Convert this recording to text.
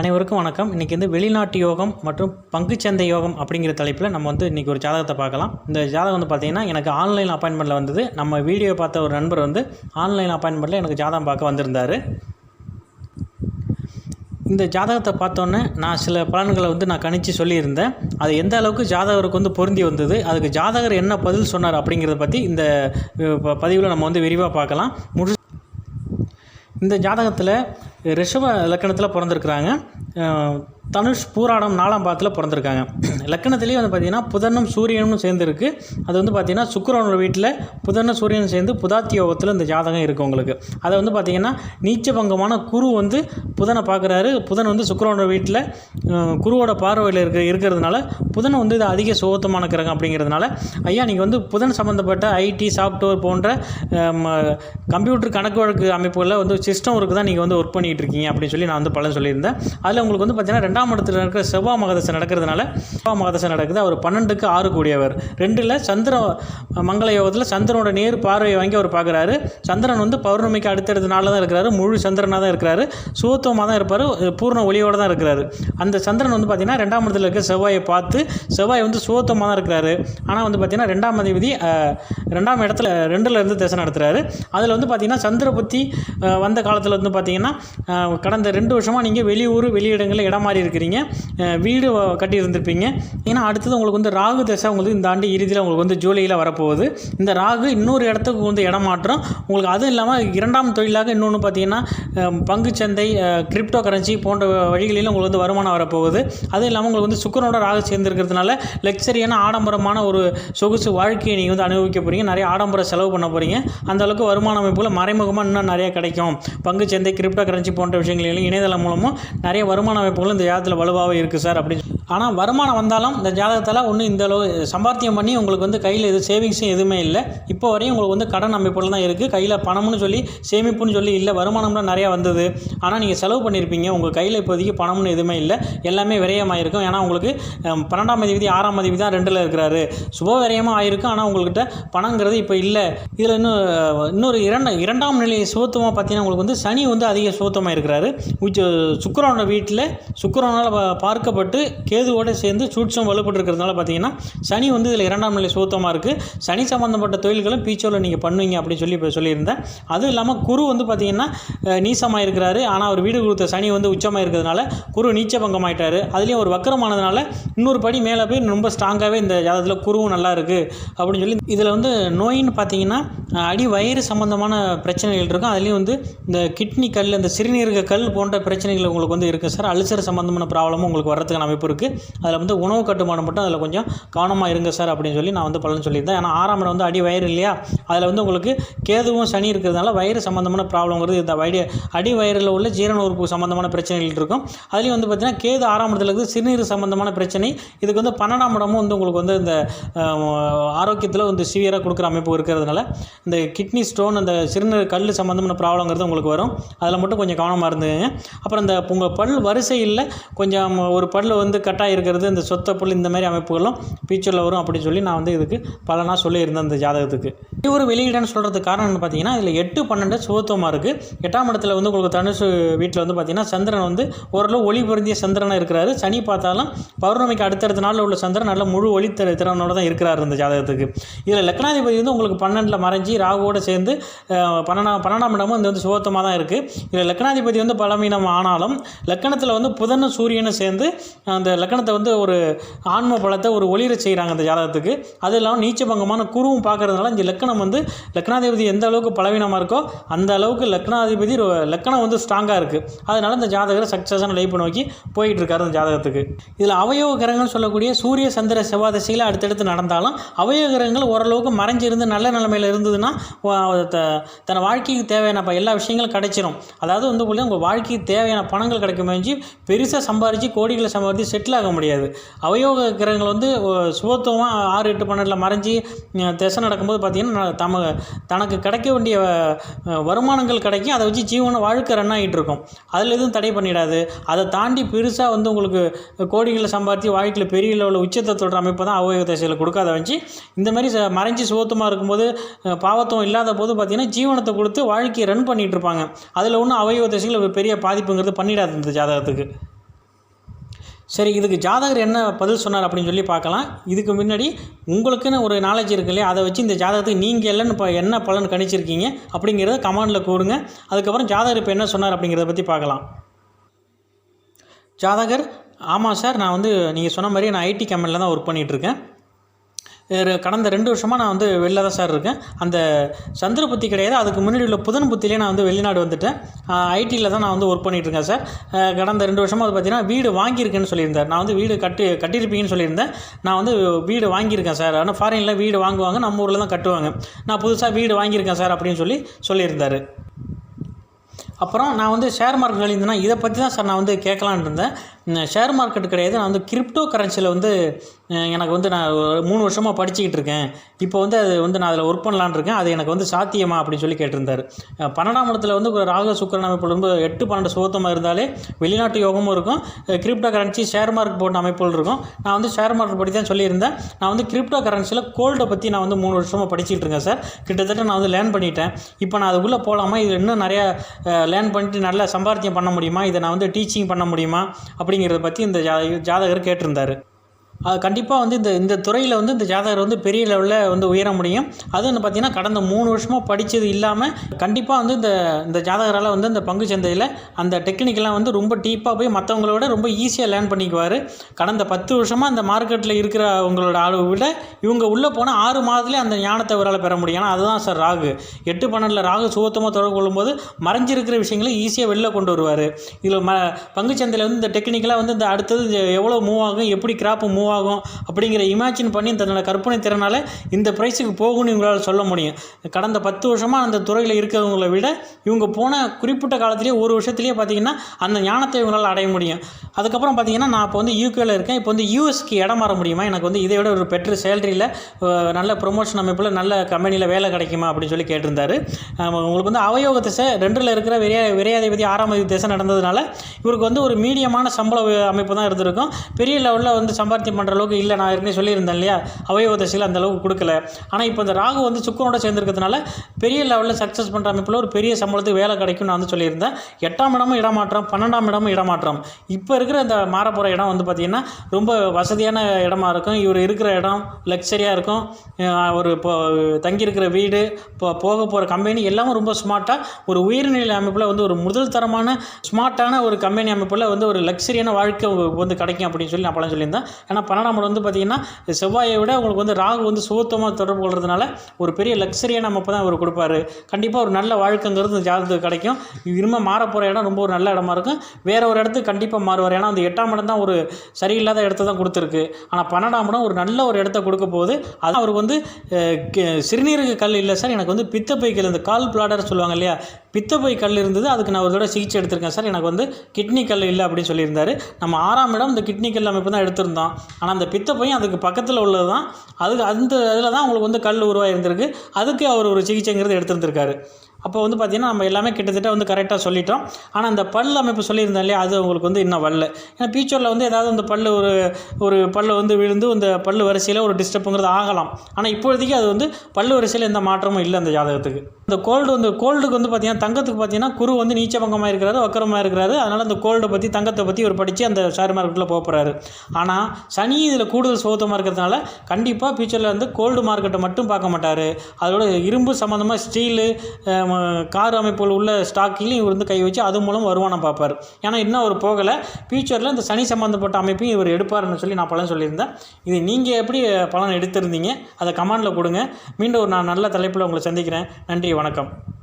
அனைவருக்கும் வணக்கம். இன்றைக்கி வந்து வெளிநாட்டு யோகம் மற்றும் பங்குச்சந்தை யோகம் அப்படிங்கிற தலைப்பில் நம்ம வந்து இன்றைக்கி ஒரு ஜாதகத்தை பார்க்கலாம். இந்த ஜாதகம் வந்து பார்த்திங்கன்னா எனக்கு ஆன்லைன் அப்பாயின்மெண்ட்டில் வந்தது. நம்ம வீடியோ பார்த்த ஒரு நண்பர் வந்து ஆன்லைன் அப்பாயின்மெண்ட்டில் எனக்கு ஜாதகம் பார்க்க வந்திருந்தார். இந்த ஜாதகத்தை பார்த்தோன்னே நான் சில பலன்களை வந்து நான் கணிச்சு சொல்லியிருந்தேன். அது எந்த அளவுக்கு ஜாதகருக்கு வந்து பொருந்தி வந்தது அதுக்கு ஜாதகர் என்ன பதில் சொன்னார் அப்படிங்கிறத பற்றி இந்த பதிவில் நம்ம வந்து விரிவாக பார்க்கலாம். முழு இந்த ஜாதகத்தில் ரிஷப லக்கணத்தில் பிறந்திருக்கிறாங்க. தனுஷ் பூராடம் நாலாம் பாதத்தில் பிறந்திருக்காங்க. லக்கணத்துலேயே வந்து பார்த்திங்கன்னா புதனும் சூரியனும் சேர்ந்துருக்கு. அது வந்து பார்த்திங்கன்னா சுக்கரனோட வீட்டில் புதனும் சூரியனும் சேர்ந்து புதாத்தி யோகத்தில் இந்த ஜாதகம் இருக்குது உங்களுக்கு. அதை வந்து பார்த்திங்கன்னா நீச்சபங்கமான குரு வந்து புதனை பார்க்குறாரு புதன் வந்து சுக்கரனோட வீட்டில் குருவோட பார்வையில் இருக்க இருக்கிறதுனால புதன் வந்து இது அதிக சுகத்தமான கிரகம் அப்படிங்கிறதுனால ஐயா நீங்கள் வந்து புதன் சம்மந்தப்பட்ட ஐடி சாஃப்ட்வேர் போன்ற கம்ப்யூட்டர் கணக்கு வழக்கு அமைப்புகளில் வந்து சிஸ்டம் ஒர்க்கு தான் நீங்கள் வந்து ஒர்க் பண்ணிகிட்டு இருக்கீங்க அப்படின்னு சொல்லி நான் வந்து பலன் சொல்லியிருந்தேன். அதில் உங்களுக்கு வந்து பார்த்தீங்கன்னா ரெண்டாம் இடத்துல இருக்கிற செவ்வாய் மகதசை நடக்கிறதுனால செவ்வாய் மகதசை நடக்குது. அவர் பன்னெண்டுக்கு ஆறு கூடியவர். ரெண்டில் சந்திர மங்கள யோகத்தில் சந்திரனோட நேர் பார்வையை வாங்கி அவர் பார்க்குறாரு. சந்திரன் வந்து பௌர்ணமிக்கு அடுத்தடுத்த நாளில் தான் இருக்கிறாரு. முழு சந்திரனாக தான் இருக்கிறாரு. சுகத்துவமாக தான் இருப்பார். பூர்ண ஒளியோடு தான் இருக்கிறாரு. அந்த சந்திரன் வந்து பார்த்திங்கன்னா ரெண்டாம் இடத்துல இருக்க செவ்வாயை பார்த்து செவ்வாய் வந்து சுகத்துவமாக தான் இருக்கிறாரு. ஆனால் வந்து பார்த்திங்கன்னா ரெண்டாம் அதிபதி ரெண்டாம் இடத்துல ரெண்டில் இருந்து திசை நடத்துகிறாரு அதில் வந்து பார்த்திங்கன்னா சந்திர புத்தி வந்த காலத்தில் வந்து பார்த்திங்கன்னா கடந்த ரெண்டு வருஷமாக நீங்கள் வெளியூர் வெளியிடங்களில் இடம் மாறி இருக்கிறீங்க. வீடு வ- ஏன்னா அடுத்தது உங்களுக்கு வந்து ராகு தசை உங்களுக்கு இந்த ஆண்டு இறுதியில் உங்களுக்கு வந்து ஜூலையில் வரப்போகுது. இந்த ராகு இன்னொரு இடத்துக்கு வந்து இடம் மாற்றம். உங்களுக்கு அதுவும் இல்லாமல் இரண்டாம் தொழிலாக இன்னொன்று பார்த்தீங்கன்னா பங்குச்சந்தை கிரிப்டோ கரன்சி போன்ற வழிகளிலும் உங்களுக்கு வந்து வருமானம் வரப்போகுது. அதுவும் இல்லாமல் உங்களுக்கு வந்து சுக்கரனோட ராகு சேர்ந்துருக்கிறதுனால லக்ஸரியான ஆடம்பரமான ஒரு சொகுசு வாழ்க்கையை நீங்கள் வந்து அனுபவிக்க போகிறீங்க நிறைய ஆடம்பர செலவு பண்ண போகிறீங்க அந்த அளவுக்கு வருமான அமைப்பில் மறைமுகமாக இன்னும் நிறைய கிடைக்கும். பங்குச்சந்தை கிரிப்டோ கரன்சி போன்ற விஷயங்களிலும் இணையதளம் மூலமும் நிறைய வருமான அமைப்புகள் இந்த ஜாதகத்தில் வலுவாகவே இருக்குது சார் அப்படின்னு ஆனால் வருமானம் வந்தாலும் இந்த ஜாதகத்தில் ஒன்றும் இந்த அளவு சம்பாத்தியம் பண்ணி உங்களுக்கு வந்து கையில் எது சேவிங்ஸும் எதுவுமே இல்லை. இப்போ வரையும் உங்களுக்கு வந்து கடன் அமைப்பில் தான் இருக்குது கையில் பணம்னு சொல்லி சேமிப்புன்னு சொல்லி இல்லை வருமானம்லாம் நிறையா வந்தது. ஆனால் நீங்கள் செலவு பண்ணியிருப்பீங்க உங்கள் கையில் இப்போதைக்கு பணம்னு எதுவுமே இல்லை. எல்லாமே விரயமாயிருக்கும். ஏன்னா உங்களுக்கு பன்னெண்டாம் அதிபதி ஆறாம் அதிபதி தான் ரெண்டில் இருக்கிறாரு. சுப விரயமாக ஆயிருக்கும். ஆனால் உங்கள்கிட்ட பணங்கிறது இப்போ இல்லை. இதில் இன்னும் இன்னொரு இரண்டு இரண்டாம் நிலை சுகத்துவம் பார்த்தீங்கன்னா உங்களுக்கு வந்து சனி வந்து அதிக சுகத்துவமாக இருக்கிறாரு. உச்ச வீட்டில் சுக்கரன் பா- பார்க்கப்பட்டு கேதுவோடு சேர்ந்து சூட்சம் வலுப்பட்டு இருக்கிறதுனால பார்த்தீங்கன்னா சனி வந்து இதில் இரண்டாம் நிலை சுகத்துவமாக இருக்குது சனி சம்மந்தப்பட்ட தொழில்களும் பீச்சோவில் நீங்கள் பண்ணுவீங்க அப்படின்னு சொல்லி இப்போ சொல்லியிருந்தேன். அதுவும் இல்லாமல் குரு வந்து பார்த்தீங்கன்னா நீசமாக இருக்கிறாரு ஆனால் அவர் வீடு கொடுத்த சனி வந்து உச்சமாக இருக்கிறதுனால குரு நீச்ச பங்கமாயிட்டாரு அதுலேயும் ஒரு வக்கரமானதுனால இன்னொரு படி மேலே போய் ரொம்ப ஸ்ட்ராங்காகவே இந்த ஜாதகத்தில் குருவும் நல்லா இருக்குது அப்படின்னு சொல்லி இதில் வந்து நோயின்னு பார்த்தீங்கன்னா அடி வயிறு சம்மந்தமான பிரச்சனைகள் இருக்கும். அதுலேயும் வந்து இந்த கிட்னி கல் இந்த சிறுநீரக கல் போன்ற பிரச்சனைகள் உங்களுக்கு வந்து இருக்குது சார். அல்சர் சம்மந்தமான ப்ராப்ளமும் உங்களுக்கு வரதுக்கான அமைப்பு இருக்குது அதில் வந்து உணவு கட்டுமானம் மட்டும் அதில் கொஞ்சம் கவனமாக இருங்க சார் அப்படின்னு சொல்லி நான் வந்து பலன் சொல்லியிருந்தேன். ஏன்னா ஆறாம் இடம் வந்து அடி வயிறு இல்லையா? அதில் வந்து உங்களுக்கு கேதுவும் சனி இருக்கிறதுனால வயிறு சம்மந்தமான ப்ராப்ளம்ங்கிறது இந்த வயிறு அடி வயிறில் உள்ள ஜீரண உறுப்பு சம்மந்தமான பிரச்சனைகள் இருக்கும். அதுலேயும் வந்து பார்த்திங்கன்னா கேது ஆறாம் இடத்துல இருக்குது சிறுநீர் சம்மந்தமான பிரச்சனை இதுக்கு வந்து பன்னெண்டாம் இடமும் வந்து உங்களுக்கு வந்து இந்த ஆரோக்கியத்தில் வந்து சிவியராக கொடுக்குற அமைப்பு இருக்கிறதுனால இந்த கிட்னி ஸ்டோன் அந்த சிறுநீர் கல் சம்மந்தமான ப்ராப்ளங்கிறது உங்களுக்கு வரும். அதில் மட்டும் கொஞ்சம் கவனமாக இருந்துங்க. அப்புறம் இந்த உங்கள் பல் வரிசையில் கொஞ்சம் ஒரு பல் வந்து கட்டாக இருக்கிறது இந்த சொத்த புல் இந்த மாதிரி அமைப்புகளும் ஃபியூச்சரில் வரும் அப்படின்னு சொல்லி நான் வந்து இதுக்கு பலனாக சொல்லியிருந்தேன் இந்த ஜாதகத்துக்கு. இவர் வெளியிடன்னு சொல்கிறதுக்கு காரணம் என்ன பார்த்தீங்கன்னா இதில் எட்டு பன்னெண்டு சுகத்துவமாக இருக்குது எட்டாம் இடத்துல வந்து உங்களுக்கு தனுசு வீட்டில் வந்து பார்த்தீங்கன்னா சந்திரன் வந்து ஓரளவு ஒளி பொருந்திய சந்திரனாக இருக்கிறாரு. சனி பார்த்தாலும் பௌர்ணமிக்கு அடுத்தடுத்த நாளில் உள்ள சந்திரன் நல்ல முழு ஒளி திறனோட தான் இருக்கிறார் இந்த ஜாதகத்துக்கு. இதில் லக்னாதிபதி வந்து உங்களுக்கு பன்னெண்டில் மறைஞ்சி ராகுவோடு சேர்ந்து பன்னெண்டாம் பன்னெண்டாம் இடமும் இந்த வந்து சுகத்தமாக தான் இருக்குது இதில் லக்னாதிபதி வந்து பலவீனம் ஆனாலும் லக்கணத்தில் வந்து புதன் புதனும் சூரியனும் சேர்ந்து அந்த லக்கணத்தை வந்து ஒரு ஆன்ம பலத்தை ஒரு ஒளிர செய்கிறாங்க அந்த ஜாதகத்துக்கு. அது இல்லாமல் நீச்சபங்கமான குருவும் பார்க்கறதுனால இந்த லக்கணம் வந்து லக்னாதிபதி எந்த அளவுக்கு பலவீனமாக இருக்கோ அந்த அளவுக்கு லக்னாதிபதி லக்கணம் வந்து ஸ்ட்ராங்காக இருக்குது அதனால இந்த ஜாதகரை சக்ஸஸான லைஃப் நோக்கி போயிட்டு இருக்காரு அந்த ஜாதகத்துக்கு. இதில் அவயவ கிரகங்கள் சொல்லக்கூடிய சூரிய சந்திர செவ்வாய் திசையில் அடுத்தடுத்து நடந்தாலும் அவயவ கிரகங்கள் ஓரளவுக்கு மறைஞ்சிருந்து நல்ல நிலைமையில் இருந்ததுன்னா தன் வாழ்க்கைக்கு தேவையான எல்லா விஷயங்களும் கிடைச்சிரும். அதாவது வந்து உங்கள் வாழ்க்கைக்கு தேவையான பணங்கள் கிடைக்க முடிஞ்சு பெருசாக சம்பாரித்து கோடிகளை சம்பாதிச்சு செட்டில் ஆக முடியாது. அவயோக கிரகங்கள் வந்து சுபத்துவமாக ஆறு எட்டு பன்னெண்டில் மறைஞ்சி திசை நடக்கும்போது பார்த்திங்கன்னா தம தனக்கு கிடைக்க வேண்டிய வருமானங்கள் கிடைக்கும். அதை வச்சு ஜீவன வாழ்க்கை ரன் ஆகிட்டு இருக்கும் அதில் எதுவும் தடை பண்ணிடாது. அதை தாண்டி பெருசாக வந்து உங்களுக்கு கோடிகளை சம்பாதித்து வாழ்க்கையில் பெரிய லெவலில் உச்சத்தை தொடர் அமைப்பு தான் அவயோக திசையில் கொடுக்காத வச்சு இந்த மாதிரி ச- மறைஞ்சி சுகத்தமாக இருக்கும்போது அஹ், பாவத்துவம் இல்லாத போது பார்த்தீங்கன்னா ஜீவனத்தை கொடுத்து வாழ்க்கையை ரன் பண்ணிகிட்டு இருப்பாங்க அதில் ஒன்றும் அவயோக திசையில் பெரிய பாதிப்புங்கிறது பண்ணிடாது இந்த ஜாதகத்துக்கு. சரி இதுக்கு ஜாதகர் என்ன பதில் சொன்னார் அப்படின்னு சொல்லி பார்க்கலாம். இதுக்கு முன்னாடி உங்களுக்குன்னு ஒரு நாலேஜ் இருக்கு இல்லையா? அதை வச்சு இந்த ஜாதகத்துக்கு நீங்கள் இல்லைன்னு இப்போ என்ன பலன் கணிச்சிருக்கீங்க அப்படிங்கிறத கமாண்டில் கூறுங்க. அதுக்கப்புறம் ஜாதகர் இப்போ என்ன சொன்னார் அப்படிங்கிறத பற்றி பார்க்கலாம். ஜாதகர் ஆமாம் சார் நான் வந்து நீங்கள் சொன்ன மாதிரி நான் ஐடி கம்பெனியில் தான் ஒர்க் பண்ணிகிட்ருக்கேன் கடந்த ரெண்டு வருஷமாக நான் வந்து வெளில தான் சார் இருக்கேன். அந்த சந்திர புத்தி கிடையாது. அதுக்கு முன்னாடி உள்ள புதன் புத்திலே நான் வந்து வெளிநாடு வந்துட்டேன். ஐடியில் தான் நான் வந்து ஒர்க் பண்ணிகிட்டு இருக்கேன் சார். கடந்த ரெண்டு வருஷமாக வந்து பார்த்தீங்கன்னா வீடு வாங்கியிருக்கேன்னு சொல்லியிருந்தேன். நான் வந்து வீடு கட்டி கட்டியிருப்பீங்கன்னு சொல்லியிருந்தேன். நான் வந்து வீடு வாங்கியிருக்கேன் சார். ஆனால் ஃபாரினில் வீடு வாங்குவாங்க நம்ம ஊரில் தான் கட்டுவாங்க. நான் புதுசாக வீடு வாங்கியிருக்கேன் சார் அப்படின்னு சொல்லி சொல்லியிருந்தார். அப்புறம் நான் வந்து ஷேர் மார்க்கெட் இருந்தேன்னா இதை பற்றி தான் சார் நான் வந்து கேட்கலான்னு இருந்தேன். ஷேர் மார்க்கெட் கிடையாது. நான் வந்து கிரிப்டோ கரன்சியில் வந்து எனக்கு வந்து நான் ஒரு மூணு வருஷமாக படிச்சுக்கிட்டு இருக்கேன். இப்போ வந்து அது வந்து நான் அதில் ஒர்க் பண்ணலான்னு இருக்கேன். அது எனக்கு வந்து சாத்தியமா அப்படின்னு சொல்லி கேட்டிருந்தார். பன்னெண்டாம் இடத்துல வந்து ராகு சுக்கரன் அமைப்புல ரொம்ப எட்டு பன்னெண்டு சுகத்தமாக இருந்தாலே வெளிநாட்டு யோகமும் இருக்கும். கிரிப்டோ கரன்சி ஷேர் மார்க்கெட் போட்ட அமைப்புகள் இருக்கும். நான் வந்து ஷேர் மார்க்கெட் பற்றி தான் சொல்லியிருந்தேன். நான் வந்து கிரிப்டோ கரன்சியில் கோல்டை பற்றி நான் வந்து மூணு வருஷமாக படிச்சுட்டு இருக்கேன் சார். கிட்டத்தட்ட நான் வந்து லேர்ன் பண்ணிட்டேன். இப்போ நான் அதுக்குள்ளே போகலாமா இது இன்னும் நிறையா லேர்ன் பண்ணிட்டு நல்லா சம்பாத்தியம் பண்ண முடியுமா? இதை நான் வந்து டீச்சிங் பண்ண முடியுமா? அப்படி அப்படிங்கிறத பற்றி இந்த ஜா ஜாதகர் கேட்டிருந்தார். கண்டிப்பாக வந்து இந்த இந்த துறையில் வந்து இந்த ஜாதகர் வந்து பெரிய லெவலில் வந்து உயர முடியும். அது வந்து பார்த்திங்கன்னா கடந்த மூணு வருஷமாக படித்தது இல்லாமல் கண்டிப்பாக வந்து இந்த இந்த ஜாதகரால் வந்து இந்த பங்கு சந்தையில் அந்த டெக்னிக்கெலாம் வந்து ரொம்ப டீப்பாக போய் மற்றவங்களோட ரொம்ப ஈஸியாக லேர்ன் பண்ணிக்குவார். கடந்த பத்து வருஷமாக அந்த மார்க்கெட்டில் இருக்கிற அவங்களோட விட இவங்க உள்ளே போனால் ஆறு மாதத்துலேயே அந்த ஞானத்தை அவரால் பெற முடியும். ஆனால் அதுதான் சார் ராகு. எட்டு பன்னெண்டில் ராகு சுகத்தமாக தொடர்பு கொள்ளும்போது மறைஞ்சிருக்கிற விஷயங்களை ஈஸியாக வெளில கொண்டு வருவார். இதில் ம பங்கு சந்தையில் வந்து இந்த டெக்னிக்கலாக வந்து இந்த அடுத்தது எவ்வளோ மூவ் ஆகும் எப்படி கிராப்பு மூவ் ஆகும் அப்படிங்கிற இமேஜின் பண்ணி தன்னோட கற்பனை திறனால் இந்த ப்ரைஸுக்கு போகும்னு இவங்களால் சொல்ல முடியும். கடந்த பத்து வருஷமாக அந்த துறையில் இருக்கிறவங்களை விட இவங்க போன குறிப்பிட்ட காலத்திலேயே ஒரு வருஷத்துலேயே பார்த்தீங்கன்னா அந்த ஞானத்தை இவங்களால் அடைய முடியும். அதுக்கப்புறம் பார்த்தீங்கன்னா நான் இப்போ வந்து யூகேல இருக்கேன். இப்போ வந்து யூஎஸ்க்கு இடம் மாற முடியுமா? எனக்கு வந்து இதை விட ஒரு பெற்ற சேலரியில் நல்ல ப்ரொமோஷன் அமைப்பில் நல்ல கம்பெனியில் வேலை கிடைக்குமா? அப்படின்னு சொல்லி கேட்டிருந்தாரு. உங்களுக்கு வந்து அவயோக திசை ரெண்டில் இருக்கிற விரையா விரையாதிபதி ஆறாம் திசை நடந்ததுனால இவருக்கு வந்து ஒரு மீடியமான சம்பள அமைப்பு தான் இருந்திருக்கும். பெரிய லெவலில் வந்து பண்ணுற அளவுக்கு இல்லை. நான் ஏற்கனவே சொல்லியிருந்தேன் இல்லையா? அவயோக திசையில் அந்த அளவுக்கு கொடுக்கல. ஆனால் இப்போ இந்த ராகு வந்து சுக்கரனோட சேர்ந்துருக்கிறதுனால பெரிய லெவலில் சக்ஸஸ் பண்ணுற அமைப்பில் ஒரு பெரிய சம்பளத்துக்கு வேலை கிடைக்கும்னு நான் வந்து சொல்லியிருந்தேன். எட்டாம் இடமும் இடமாற்றம் பன்னெண்டாம் இடமும் இடமாற்றம். இப்போ இருக்கிற இந்த மாறப்போகிற இடம் வந்து பார்த்திங்கன்னா ரொம்ப வசதியான இடமா இருக்கும். இவர் இருக்கிற இடம் லக்ஸரியாக இருக்கும். ஒரு இப்போ தங்கியிருக்கிற வீடு இப்போ போக போகிற கம்பெனி எல்லாமே ரொம்ப ஸ்மார்ட்டாக ஒரு உயர்நிலை அமைப்பில் வந்து ஒரு முதல் தரமான ஸ்மார்ட்டான ஒரு கம்பெனி அமைப்பில் வந்து ஒரு லக்ஸரியான வாழ்க்கை வந்து கிடைக்கும் அப்படின்னு சொல்லி நான் பழம் சொல்லியிருந்தேன். ஏன்னா பன்னெண்டாம் இடம் வந்து பார்த்திங்கன்னா செவ்வாயை விட உங்களுக்கு வந்து ராகு வந்து சுகத்தமாக தொடர்பு கொள்றதுனால ஒரு பெரிய லக்ஸரியான அமைப்பு தான் அவர் கொடுப்பாரு. கண்டிப்பாக ஒரு நல்ல வாழ்க்கைங்கிறது இந்த ஜாதகத்துக்கு கிடைக்கும். இனிமேல் மாற போகிற இடம் ரொம்ப ஒரு நல்ல இடமா இருக்கும். வேற ஒரு இடத்துக்கு கண்டிப்பாக மாறுவார். ஏன்னா அந்த எட்டாம் இடம் தான் ஒரு சரியில்லாத இடத்த தான் கொடுத்துருக்கு. ஆனால் பன்னெண்டாம் இடம் ஒரு நல்ல ஒரு இடத்த கொடுக்க போகுது. அது அவருக்கு வந்து அஹ், சிறுநீரக கல் இல்லை சார். எனக்கு வந்து பித்தப்பை கல் இந்த கால் பிளாடர் சொல்லுவாங்க இல்லையா? பித்தப்பை கல் இருந்தது. அதுக்கு நான் ஒரு தடவை சிகிச்சை எடுத்திருக்கேன் சார். எனக்கு வந்து கிட்னி கல் இல்லை அப்படின்னு சொல்லியிருந்தார். நம்ம ஆறாம் இடம் இந்த கிட்னி கல் அமைப்பு தான் எடுத்திருந்தோம். ஆனால் அந்த பித்தப்பையும் அதுக்கு பக்கத்தில் உள்ளது தான் அதுக்கு அந்த இதில் தான் உங்களுக்கு வந்து கல் உருவாயிருந்திருக்கு. அதுக்கு அவர் ஒரு சிகிச்சைங்கிறது எடுத்திருந்திருக்காரு. அப்போ வந்து பார்த்திங்கன்னா நம்ம எல்லாமே கிட்டத்தட்ட வந்து கரெக்டாக சொல்லிட்டோம். ஆனால் அந்த பல் அமைப்பு சொல்லியிருந்தோம் இல்லையா அது உங்களுக்கு வந்து இன்னும் வரல. ஏன்னா ஃபியூச்சரில் வந்து ஏதாவது அந்த பல் ஒரு ஒரு பல்லு வந்து விழுந்து இந்த பல்லு வரிசையில் ஒரு டிஸ்டர்புங்கிறது ஆகலாம். ஆனால் இப்போதைக்கு அது வந்து பல் வரிசையில் எந்த மாற்றமும் இல்லை அந்த ஜாதகத்துக்கு. இந்த கோல்டு வந்து கோல்டுக்கு வந்து பார்த்திங்கன்னா தங்கத்துக்கு பார்த்தீங்கன்னா குரு வந்து நீச்சபங்கமாக இருக்கிறாரு வக்கரமாக இருக்கிறாரு. அதனால் அந்த கோல்டை பற்றி தங்கத்தை பற்றி ஒரு படித்து அந்த ஷேர் மார்க்கெட்டில் போக போகிறாரு ஆனால் சனி இதில் கூடுதல் சோத்தமாக இருக்கிறதுனால கண்டிப்பாக ஃபியூச்சரில் வந்து கோல்டு மார்க்கெட்டை மட்டும் பார்க்க மாட்டார். அதோட இரும்பு சம்மந்தமாக ஸ்டீலு கார் அமைப்புகள் உள்ள ஸ்டாக்கிலையும் இவர் வந்து கை வச்சு அது மூலம் வருமானம் பார்ப்பார். ஏன்னா இன்னும் அவர் போகலை. ஃபியூச்சரில் இந்த சனி சம்மந்தப்பட்ட அமைப்பையும் இவர் எடுப்பாருன்னு சொல்லி நான் பலன் சொல்லியிருந்தேன். இது நீங்கள் எப்படி பலன் எடுத்திருந்தீங்க? அதை கமெண்டில் கொடுங்க. மீண்டும் ஒரு நான் நல்ல தலைப்பில் உங்களை சந்திக்கிறேன். நன்றி வணக்கம்.